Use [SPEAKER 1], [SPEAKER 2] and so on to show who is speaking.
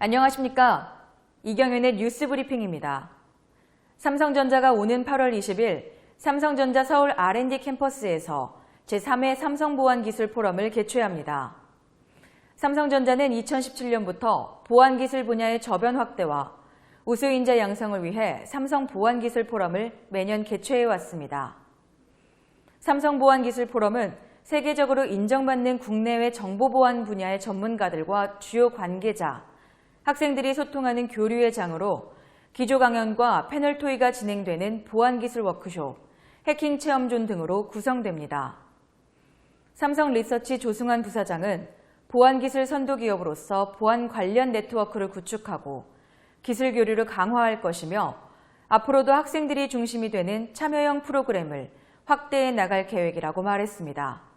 [SPEAKER 1] 안녕하십니까. 이경윤의 뉴스 브리핑입니다. 삼성전자가 오는 8월 20일 삼성전자 서울 R&D 캠퍼스에서 제3회 삼성보안기술 포럼을 개최합니다. 삼성전자는 2017년부터 보안기술 분야의 저변 확대와 우수인재 양성을 위해 삼성보안기술 포럼을 매년 개최해 왔습니다. 삼성보안기술 포럼은 세계적으로 인정받는 국내외 정보보안 분야의 전문가들과 주요 관계자, 학생들이 소통하는 교류의 장으로 기조 강연과 패널 토의가 진행되는 보안기술 워크숍, 해킹 체험존 등으로 구성됩니다. 삼성 리서치 조승환 부사장은 보안기술 선도 기업으로서 보안 관련 네트워크를 구축하고 기술 교류를 강화할 것이며 앞으로도 학생들이 중심이 되는 참여형 프로그램을 확대해 나갈 계획이라고 말했습니다.